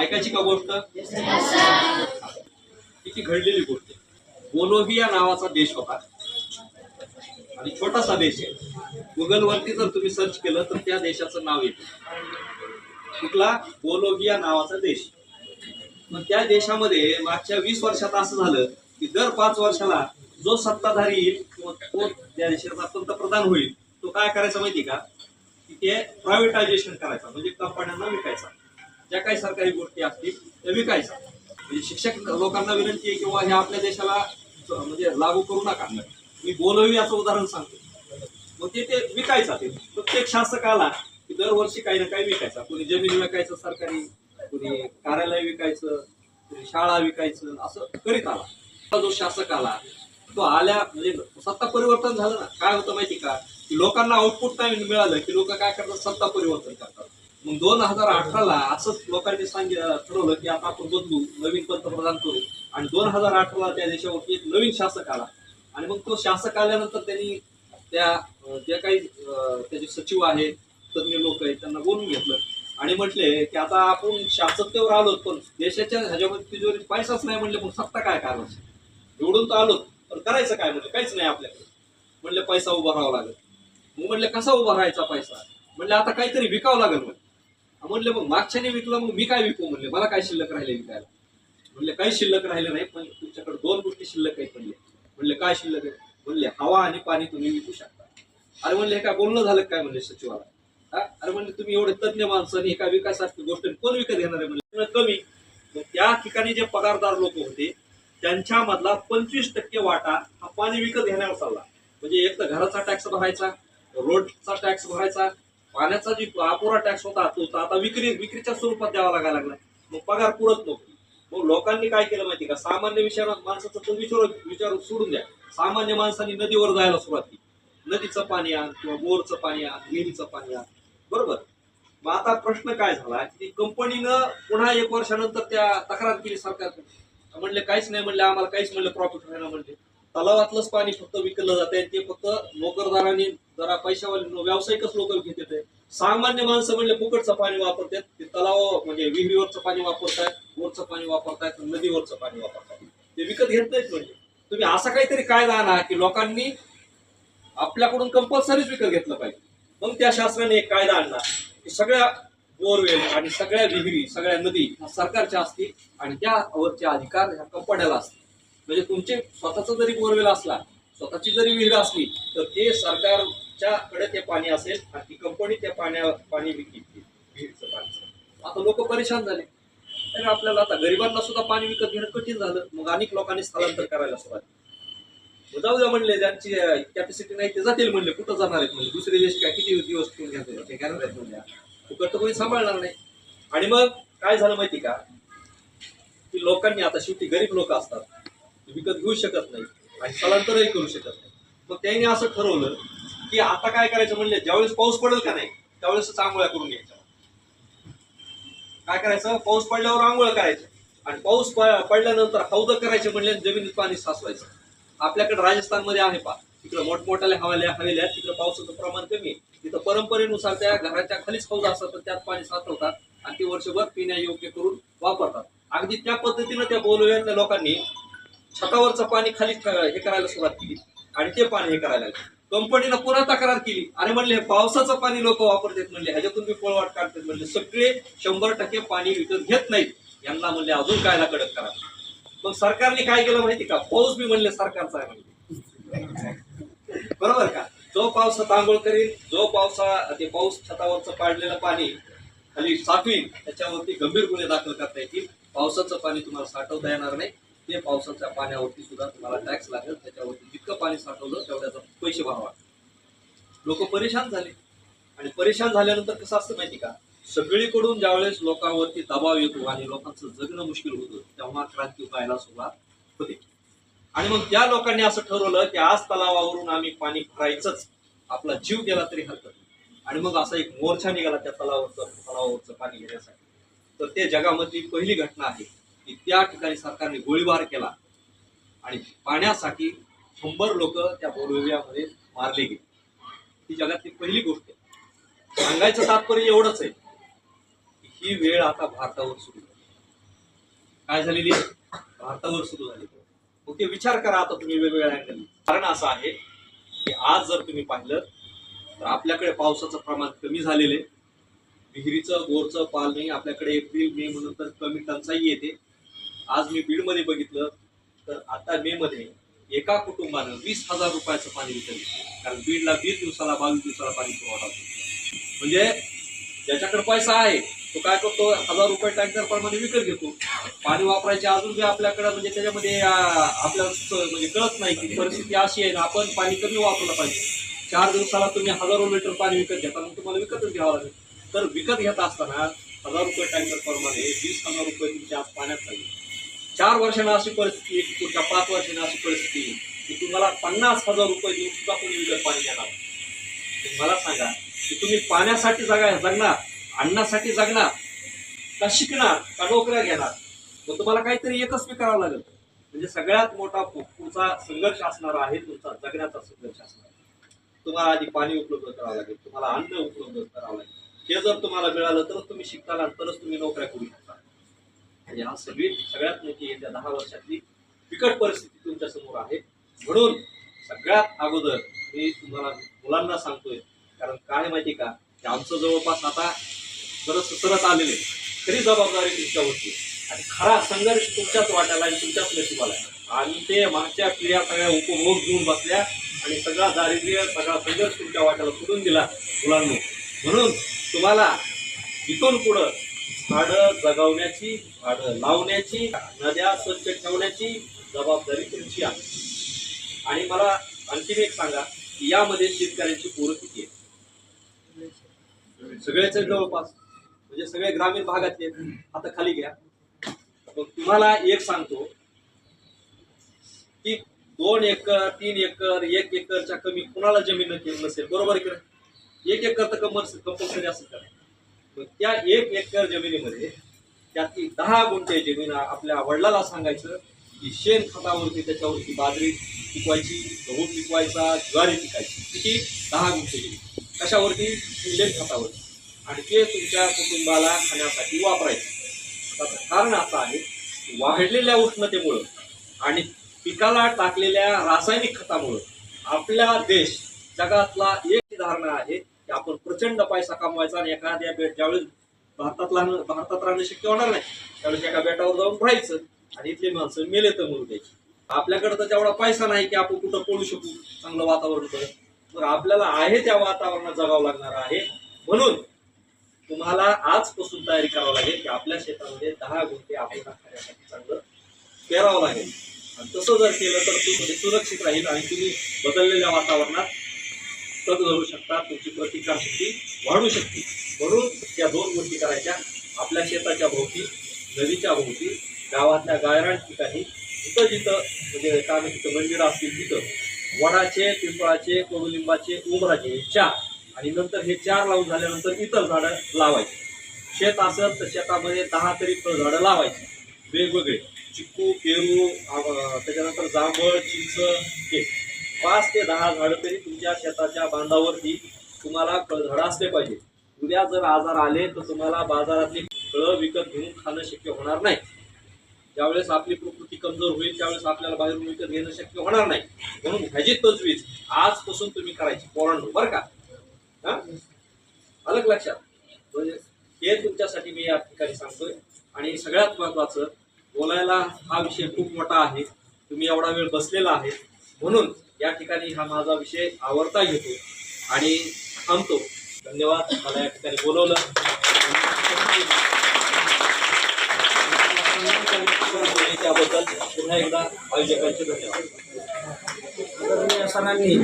ऐकायची का गोष्ट? किती घडलेली गोष्ट. बोलोविया नावाचा देश होता. आणि छोटासा देश आहे. गुगलवरती जर तुम्ही सर्च केलं तर त्या देशाचं नाव येतं कुठला? बोलोविया नावाचा देश. मग त्या देशामध्ये मागच्या वीस वर्षात असं झालं की दर पाच वर्षाला जो सत्ताधारी येईल तो त्या देशाचा पंतप्रधान होईल. तो काय करायचा माहिती का? तिथे प्रायव्हेटायझेशन करायचं म्हणजे कंपन्यांना विकायचा. ज्या काही सरकारी गोष्टी असतील त्या विकायचा म्हणजे शिक्षक लोकांना विनंती आहे किंवा हे आपल्या देशाला म्हणजे लागू करू नका. मी बोलवी याचं उदाहरण सांगतो. मग ते ते विकायचा ते. प्रत्येक शासक आला की दरवर्षी काही ना काही विकायचा. कोणी जमीन विकायचं सरकारी कोणी कार्यालय विकायचं कोणी शाळा विकायचं असं करीत आला. आता जो शासक आला तो आल्या म्हणजे सत्ता परिवर्तन झालं ना. काय होतं माहिती का? की लोकांना आउटपुट नाही मिळालं की लोक काय करतात? सत्ता परिवर्तन करतात. मग दोन हजार अठराला असंच लोकांनी सांगितलं ठरवलं की आता आपण बदलू नवीन पंतप्रधान करू. आणि दोन हजार अठराला त्या देशावरती एक नवीन शासक आला. आणि मग तो शासक आल्यानंतर त्यांनी त्या जे काही त्याचे सचिव आहेत तज्ञ लोक आहेत त्यांना बोलून घेतलं. आणि म्हटले की आता आपण शासकतेवर आलोत पण देशाच्या ह्याच्यामध्ये तिजोरीत पैसाच नाही म्हणले मग सत्ता काय करायची निवडून तर आलोत पण करायचं काय म्हणलं? काहीच नाही आपल्याकडे. म्हणले पैसा उभा राहावा लागेल. मग म्हणले कसा उभा राहायचा पैसा? म्हणले आता काहीतरी विकावं लागेल म्हणले मग मागच्याने विकलं मग मी काय विकू? म्हणले मला काय शिल्लक राहिले विकायला? म्हणले काही शिल्लक राहिले नाही पण तुमच्याकडे दोन गोष्टी शिल्लक आहेत. म्हणले म्हणले काय शिल्लक आहे म्हणले हवा आणि पाणी तुम्ही विकू शकता. अरे म्हणले हे काय बोलणं झालं काय? म्हणले सचिवाला. अरे म्हणले तुम्ही एवढे तज्ञ माणसं आणि एका काय विकासाची गोष्ट कोण विकत घेणार आहे? म्हणले कमी. मग त्या ठिकाणी जे पगारदार लोक होते त्यांच्यामधला पंचवीस टक्के वाटा हा पाणी विकत घेण्यावर चालला. म्हणजे एक तर घराचा टॅक्स भरायचा रोडचा टॅक्स भरायचा पाण्याचा जी अपुरा टॅक्स होता तो तर आता विक्री विक्रीच्या स्वरूपात द्यावा लागायला लागला. मग पगार पुरत नव्हतो. मग लोकांनी काय केलं माहिती का? सामान्य विषयावर माणसाचा तो विचार विचार सोडून द्या. सामान्य माणसांनी नदीवर जायला सुरुवात केली. नदीचं पाणी आण किंवा बोरचं पाणी आण विहिरीचं पाणी आण. बरोबर? मग आता प्रश्न काय झाला की कंपनीनं पुन्हा एक वर्षानंतर त्या तक्रार केली सरकारकडे म्हणले काहीच नाही म्हणले आम्हाला काहीच म्हणलं प्रॉफिट व्हायला म्हणले. तलावातलंच पाणी फक्त विकलं जात आहे ते फक्त नोकरदारांनी जरा पैशावाले व्यावसायिकच लोक घेत आहे सामान्य माणसं म्हणले फुकटचं पाणी वापरतात. ते तलाव म्हणजे विहिरीवरचं पाणी वापरतायत वरचं पाणी वापरतायत नदीवरचं पाणी वापरतायत. ते विकत घेत नाहीत म्हणजे. तुम्ही असा काहीतरी कायदा आणा की लोकांनी आपल्याकडून कंपल्सरीच विकत घेतलं पाहिजे. मग त्या शासनाने एक कायदा आणला की सगळ्या बोरवेल आणि सगळ्या विहिरी सगळ्या नदी ह्या सरकारच्या असतील आणि त्यावरचे अधिकार ह्या कंपन्याला असतील. म्हणजे तुमचे स्वतःचा जरी बोरवेल असला स्वतःची जरी विहीर असली तर ते सरकारच्या कडे ते पाणी असेल आणि ती कंपनी त्या पाण्या पाणी विकत. विहिरीचं पाणी. आता लोक परेशान झाले. तर आपल्याला आता गरिबांना सुद्धा पाणी विकत घेणं कठीण झालं. मग अनेक लोकांनी स्थलांतर करायला सुरुवात जाऊ द्या म्हणले ज्यांची कॅपॅसिटी नाही ते जातील म्हणले कुठं जाणार आहेत म्हणजे दुसरे देश काय किती दिवस ठेवून घ्यायचे ते घेणार आहेत फुकट तर कोणी सांभाळणार नाही. आणि मग काय झालं माहिती का? की लोकांनी आता शेवटी गरीब लोक असतात. विकत घेऊ शकत नाही आणि स्थलांतरही करू शकत नाही. मग त्यांनी असं ठरवलं की आता काय करायचं म्हणले ज्यावेळेस पाऊस पडेल का नाही त्यावेळेस आंघोळ्या करून घ्यायच्या. काय करायचं? पाऊस पडल्यावर आंघोळ करायचं. आणि पाऊस पडल्यानंतर हौद करायचे म्हणजे जमिनीत पाणी साचवायचं. आपल्याकडे राजस्थानमध्ये आहे पा. तिकडे मोठमोठ्या हवेल्या हवेल्या तिकडे पावसाचं प्रमाण कमी आहे. तिथं परंपरेनुसार त्या घराच्या खालीच हौद असतात तर त्यात पाणी साचवतात आणि ती वर्षभर पिण्यायोग्य करून वापरतात. अगदी त्या पद्धतीनं त्या बोलव्यातल्या लोकांनी छतावरचं पाणी खाली हे करायला सुरुवात केली. आणि ते पाणी हे करायला लागले. कंपनीनं पुन्हा तक्रार केली. आणि म्हणले पावसाचं पाणी लोक वापरतात. म्हणले ह्याच्यातून मी पळवाट काढतात. म्हणले सगळे शंभर टक्के पाणी विकत घेत नाहीत. यांना म्हणले अजून कायला कडक करा. मग सरकारने काय केलं माहिती का? पाऊस बी म्हणले सरकारचा आहे म्हणले. बरोबर का? जो पावसात आंघोळ करील जो पावसा ते पाऊस छतावरचं पाडलेलं पाणी खाली साठवीन त्याच्यावरती गंभीर गुन्हे दाखल करता येतील. पावसाचं पाणी तुम्हाला साठवता येणार नाही. ते पावसाच्या पाण्यावरती सुद्धा तुम्हाला टॅक्स लागेल. त्याच्यावरती जितकं पाणी साठवलं तेवढ्याचा पैसे भरावा. लोक परेशान झाले. आणि परेशान झाल्यानंतर कसं असतं माहिती का? सगळीकडून ज्यावेळेस लोकांवरती दबाव येतो आणि लोकांचं जगणं मुश्किल होतं तेव्हा क्रांती व्हायला सुरुवात होते. आणि मग त्या लोकांनी असं ठरवलं की आज तलावावरून आम्ही पाणी भरायचंच. आपला जीव गेला तरी हरकत नाही. आणि मग असा एक मोर्चा निघाला त्या तलावावरचं तलावावरचं पाणी घेण्यासाठी. तर ते जगामधली पहिली घटना आहे. की त्या ठिकाणी सरकारने गोळीबार केला आणि पाण्यासाठी शंभर लोक त्या बोरवेव्यामध्ये मारले गेले. ही जगातली पहिली गोष्ट आहे. सांगायचं तात्पर्य एवढंच आहे की ही वेळ आता भारतावर सुरू झाली. काय झालेली आहे? भारतावर सुरू झाली. ओके विचार करा आता तुम्ही वेगवेगळ्या अँगल कारण असं आहे की आज जर तुम्ही पाहिलं तर आपल्याकडे पावसाचं प्रमाण कमी झालेलं आहे. विहिरीचं बोरचं पाणी आपल्याकडे एप्रिल मे म्हणून तर कमी टंचाई येते. आज मी बीडमध्ये बघितलं तर आता मे मध्ये एका कुटुंबानं वीस हजार रुपयाचं पाणी विकत कारण बीडला वीस दिवसाला बावीस दिवसाला पाणी पुरवठा म्हणजे ज्याच्याकडे पैसा आहे तो काय करतो हजार रुपये टँकर प्रमाणे विकत घेतो. पाणी वापरायचे अजून बी आपल्याकडे म्हणजे त्याच्यामध्ये आपल्याला म्हणजे कळत नाही की परिस्थिती अशी आहे ना आपण पाणी कमी वापरलं पाहिजे. चार दिवसाला तुम्ही हजारो लिटर पाणी विकत घेता मग तुम्हाला विकतच घ्यावं लागेल. तर विकत घेत असताना हजार रुपये टँकर प्रमाणे वीस हजार रुपये तुमच्या आज पाण्यात पाहिजे चार वर्षांना अशी परिस्थिती येईल, पुढच्या पाच वर्षांना अशी परिस्थिती येईल की तुम्हाला पन्नास हजार रुपये देऊन सुद्धा कोणी विकत पाणी देणार. मला सांगा की तुम्ही पाण्यासाठी जगा जगणार अन्नासाठी जगणार का शिकणार का नोकऱ्या घेणार? मग तुम्हाला काहीतरी एकच करावं लागेल. म्हणजे सगळ्यात मोठा पुढचा संघर्ष असणार आहे तुमचा जगण्याचा संघर्ष असणार आहे. तुम्हाला आधी पाणी उपलब्ध करावं लागेल तुम्हाला अन्न उपलब्ध करावं लागेल. हे जर तुम्हाला मिळालं तरच तुम्ही शिकताना तरच तुम्ही नोकऱ्या करू शकता. आणि हा सगळी सगळ्यात मोठी येत्या दहा वर्षातली बिकट परिस्थिती तुमच्यासमोर आहे. म्हणून सगळ्यात अगोदर मी तुम्हाला मुलांना सांगतोय कारण काय माहिती का? की आमचं जवळपास आता बरंच सरत आलेले खरी जबाबदारी तुमच्यावरती आणि खरा संघर्ष तुमच्याच वाट्याला आणि तुमच्याच नशिबाला आणि ते मागच्या पिढ्या सगळ्या उपभोग घेऊन बसल्या आणि सगळा दारिद्र्य सगळा संघर्ष तुमच्या वाट्याला सोडून दिला मुलांनो. म्हणून तुम्हाला इथून पुढं झाडं जगवण्याची झाडं लावण्याची नद्या स्वच्छ ठेवण्याची जबाबदारी तुमची आहे. आणि मला आणखीन एक सांगा की यामध्ये शेतकऱ्यांची पोरं किती आहेत? सगळ्याच जवळपास म्हणजे सगळे ग्रामीण भागातले आहेत. आता खाली घ्या. मग तुम्हाला एक सांगतो की दोन एकर तीन एकर एक एकरच्या कमी कुणाला जमीन नसेल बरोबर आहे एक एकर तर कमर्स कंपल्सरी असेल का मग त्या एक एकर जमिनीमध्ये त्यातली दहा गुंठे जमीन आपल्या वडिलाला सांगायचं की शेण खतावरती त्याच्यावरती बाजरी पिकवायची गहू पिकवायचा ज्वारी पिकायची किती? दहा गुंठे जमीन. कशावरती? शेण खतावरती. आणि ते तुमच्या कुटुंबाला खाण्यासाठी वापरायचं. आता कारण असं आहे की वाढलेल्या उष्णतेमुळं आणि पिकाला टाकलेल्या रासायनिक खतामुळं आपला देश जगातला एक धारणा आहे. की आपण प्रचंड पैसा कमवायचा आणि एखाद्या बेट ज्यावेळेस भारतात राहणं भारतात राहणं शक्य होणार नाही त्यावेळेस एका बेटावर जाऊन राहायचं आणि इथली माणसं मेले तर मरू द्यायची. आपल्याकडे तर तेवढा पैसा नाही की आपण कुठं पळू शकू चांगलं वातावरण करत तर आपल्याला आहे त्या वातावरणात जगावं लागणार आहे. म्हणून तुम्हाला आजपासून तयारी करावं लागेल की आपल्या शेतामध्ये दहा गुंठे आपल्याला खाण्यासाठी चांगलं पेरावं लागेल. आणि तसं जर केलं तर तू म्हणजे सुरक्षित राहील आणि तुम्ही बदललेल्या वातावरणात तग धरू शकता तुमची प्रतिकारशक्ती वाढू शकते. म्हणून त्या दोन गोष्टी करायच्या. आपल्या शेताच्या भोवती नदीच्या भोवती गावातल्या गायरान ठिकाणी जिथं जिथं म्हणजे काय तिथं मंदिरं असतील तिथं वडाचे पिंपळाचे कडुलिंबाचे उमराचे हे चार आणि नंतर हे चार लावून झाल्यानंतर इतर झाडं लावायची. शेत असेल तर शेतामध्ये दहा तरी फळ झाडं लावायची. वेगवेगळे चिक्कू पेरू त्याच्यानंतर जांभळ चिंच हे. पाच ते दहा झाडं तरी तुमच्या शेताच्या बांधावरती तुम्हाला फळझाडं असले पाहिजे. उद्या जर आजार आले तर तुम्हाला बाजारातली फळं विकत घेऊन खाणं शक्य होणार नाही. ज्यावेळेस आपली प्रकृती कमजोर होईल त्यावेळेस आपल्याला बाहेरून विकत घेणं शक्य होणार नाही. म्हणून ह्याची तजवीज आजपासून तुम्ही करायची पोरांनो बरं का? हा? अलग लक्षात. म्हणजे हे तुमच्यासाठी मी या ठिकाणी सांगतोय. आणि सगळ्यात महत्वाचं बोलायला हा विषय खूप मोठा आहे. तुम्ही एवढा वेळ बसलेला आहे. म्हणून या ठिकाणी हा माझा विषय आवडता घेतो आणि थांबतो. धन्यवाद. मला या ठिकाणी बोलवलं. त्याबद्दल पुन्हा एकदा आयोजकांचे धन्यवाद. आदरणीय सरांनी